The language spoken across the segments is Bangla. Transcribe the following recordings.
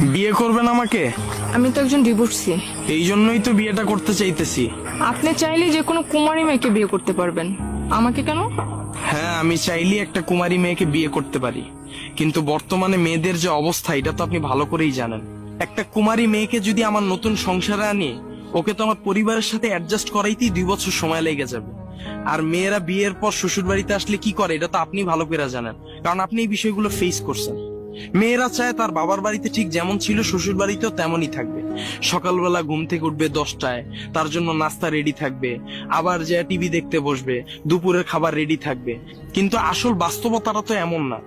বিয়ে করবেন আমাকে? আমি তো একজন ডিভোর্সি। এই জন্যই তো বিয়েটা করতে চাইতেছি। আপনি চাইলে যে কোনো কুমারী মেয়েকে বিয়ে করতে পারবেন। আমাকে কেন? হ্যাঁ আমি চাইলে একটা কুমারী মেয়েকে বিয়ে করতে পারি। কিন্তু বর্তমানে মেয়েদের যে অবস্থা এটা তো আপনি ভালো করেই জানেন। একটা কুমারী মেয়েকে যদি আমার নতুন সংসারে আনি ওকে তো আমার পরিবারের সাথে অ্যাডজাস্ট করাইতেই দুই বছর সময় লেগে যাবে। আর মেয়েরা বিয়ের পর শ্বশুর বাড়িতে আসলে কি করে এটা তো আপনি ভালো করে জানেন। কারণ আপনি এই বিষয়গুলো ফেস করছেন। মেয়েরা চায় তার বাবার বাড়িতে ঠিক যেমন ছিল শ্বশুর বাড়িতেও তেমনই থাকবে। সকালবেলা ঘুম থেকে উঠবে দশটায়, তার জন্য নাস্তা রেডি থাকবে, আবার যে টিভি দেখতে বসবে, দুপুরের খাবার রেডি থাকবে। কিন্তু আসল বাস্তবতাটা তো এমন না।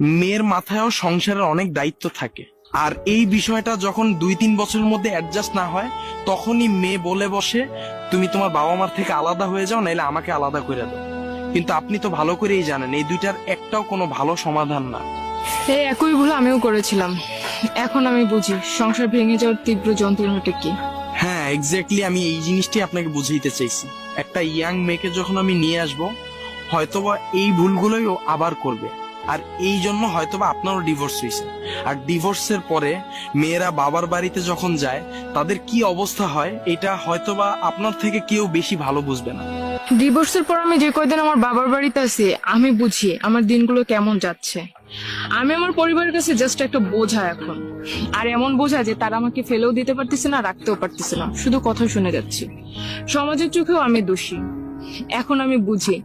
মেয়ের মাথায়ও সংসারের অনেক দায়িত্ব থাকে। আর এই বিষয়টা যখন দুই তিন বছরের মধ্যে অ্যাডজাস্ট না হয়, তখনই মেয়ে বলে বসে, তুমি তোমার বাবা মার থেকে আলাদা হয়ে যাও, নাইলে আমাকে আলাদা করে দাও। কিন্তু আপনি তো ভালো করেই জানেন, এই দুইটার একটাও কোনো ভালো সমাধান না। এই একই ভুল আমিও করেছিলাম। এখন আমি বুঝি সংসার ভেঙে যাওয়ার তীব্র যন্ত্রণাটা কি। হ্যাঁ এক্স্যাক্টলি আমি এই জিনিসটি আপনাকে বুঝাইতে চাইছি। একটা ইয়াং মেয়েকে যখন আমি নিয়ে আসব হয়তোবা এই ভুলগুলোই ও আবার করবে। আর এই জন্য হয়তোবা আপনারও ডিভোর্স হয়েছে আর ডিভোর্সের পরে মেয়েরা বাবার বাড়িতে যখন যায় তাদের কি অবস্থা হয় এটা হয়তোবা আপনার থেকে কেউ বেশি ভালো বুঝবে না। ডিভোর্সের পর আমি যে কয়দিন আমার বাবার বাড়িতে আছি আমি বুঝি আমার দিনগুলো কেমন যাচ্ছে। আমি আমার পরিবারের কাছে জাস্ট একটা বোঝা এখন। আর এমন বোঝা যে তারা আমাকে ফেলেও দিতে পারতেছে না, রাখতেও পারতেছে না। শুধু কথা শুনে যাচ্ছি। সমাজের চোখেও আমি দোষী। এখন আমি বুঝি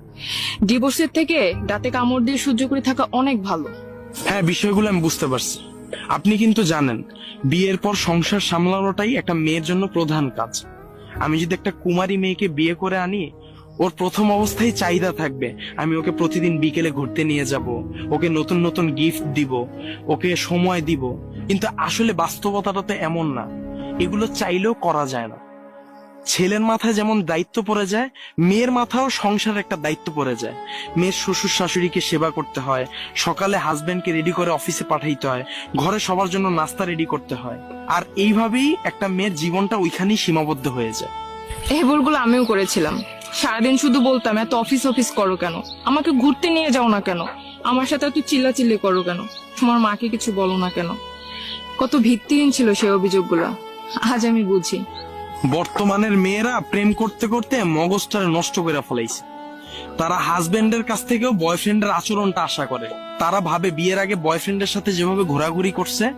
ডিভোর্সের থেকে দাঁতে কামড় দিয়ে সহ্য করে থাকা অনেক ভালো। হ্যাঁ বিষয়গুলো আমি বুঝতে পারছি। আপনি কিন্তু জানেন, বিয়ের পর সংসার সামলানোটাই একটা মেয়ের জন্য প্রধান কাজ। আমি যদি একটা কুমারী মেয়েকে বিয়ে করে আনি ওর প্রথম অবস্থায় চাহিদা থাকবে। আমি ওকে প্রতিদিন বিকেলে ঘুরতে নিয়ে যাব। ওকে নতুন নতুন গিফট দিব। ওকে সময় দিব। কিন্তু আসলে বাস্তবতাটা তো এমন না। এগুলো চাইলেও করা যায় না। ছেলের মাথায় যেমন দায়িত্ব পড়ে যায়, মেয়ের মাথাও সংসার একটা দায়িত্ব পড়ে যায়। মেয়ের শ্বশুর শাশুড়িকে সেবা করতে হয়, সকালে হাজবেন্ডকে রেডি করে অফিসে পাঠাইতে হয়, ঘরে সবার জন্য নাস্তা রেডি করতে হয়। আর এইভাবেই একটা মেয়ের জীবনটা ওইখানেই সীমাবদ্ধ হয়ে যায়। এই ভুলগুলো আমিও করেছিলাম। সারাদিন শুধু বলতাম, এত অফিস অফিস করো কেন? আমাকে ঘুরতে নিয়ে যাও না কেন? আমার সাথে এত চিল্লাচিল্লি করো কেন? তোমার মাকে কিছু বলো না কেন? কত ভিত্তিহীন ছিল সেই অভিযোগগুলো। আজ আমি বুঝি। বর্তমানের মেয়েরা প্রেম করতে করতে মগজটা নষ্ট করে ফেলাইছে। তারা হাজবেন্ডের কাছ থেকেও বয়ফ্রেন্ডের আচরণটা আশা করে। তারা ভাবে বিয়ের আগে বয়ফ্রেন্ডের সাথে যেভাবে ঘোরাঘুরি করছে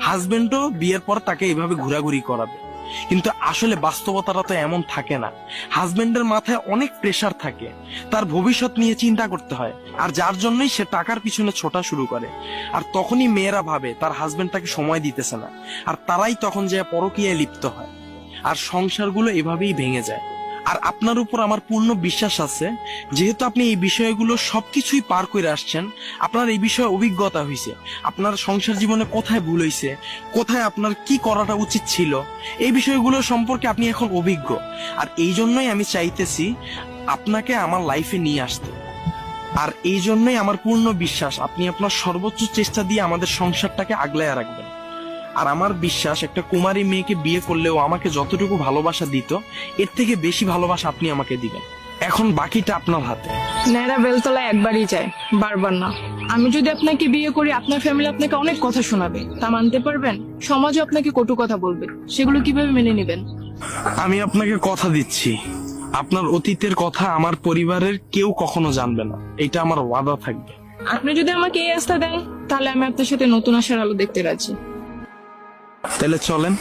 হাজবেন্ডও বিয়ের পর তাকে এভাবে ঘোরাঘুরি করাবে। কিন্তু আসলে বাস্তবতাটা তো এমন থাকে না। হাজবেন্ডের মাথায় অনেক প্রেশার থাকে। তার ভবিষ্যৎ নিয়ে চিন্তা করতে হয়। আর যার জন্যই সে টাকার পিছনে ছোটা শুরু করে। আর তখনই মেয়েরা ভাবে তার হাজবেন্ড তাকে সময় দিতেছে না। আর তারাই তখন যে পরকীয়ায় লিপ্ত হয়। আর সংসারগুলো এভাবেই ভেঙে যায়। আর আপনার উপর আমার পূর্ণ বিশ্বাস আছে। যেহেতু আপনি এই বিষয়গুলো সবকিছুই পার করে আসছেন, আপনার এই বিষয়ে অভিজ্ঞতা হয়েছে আপনার সংসার জীবনে কোথায় ভুল হয়েছে কোথায় আপনার কি করাটা উচিত ছিল, এই বিষয়গুলো সম্পর্কে আপনি এখন অভিজ্ঞ। আর এই জন্যই আমি চাইতেছি আপনাকে আমার লাইফে নিয়ে আসতে। আর এই জন্যই আমার পূর্ণ বিশ্বাস, আপনি আপনার সর্বোচ্চ চেষ্টা দিয়ে আমাদের সংসারটাকে আগলায় রাখবেন। আর আমার বিশ্বাস একটা কুমারী মেয়েকে বিয়ে করলেও আমাকে যতটুকু ভালোবাসা দিত এর থেকে বেশি ভালোবাসা আপনি আমাকে দিবেন। এখন বাকিটা আপনার হাতে। ন্যাড়া বেলতলা একবারই যায় বারবার না। আমি যদি আপনাকে বিয়ে করি আপনার ফ্যামিলি আপনাকে অনেক কথা শোনাবে। তা মানতে পারবেন? সমাজও আপনাকে কটু কথা বলবে। সেগুলো কীভাবে মেনে নেবেন? আমি আপনাকে কথা দিচ্ছি। আপনার অতীতের কথা আমার পরিবারের কেউ কখনো জানবে না। এটা আমার ওয়াদা থাকবে। আপনি যদি আমাকে এই আস্থা দেন তাহলে আমি আপনার সাথে নতুন আশার আলো দেখতে রাজি। তাহলে চলেন।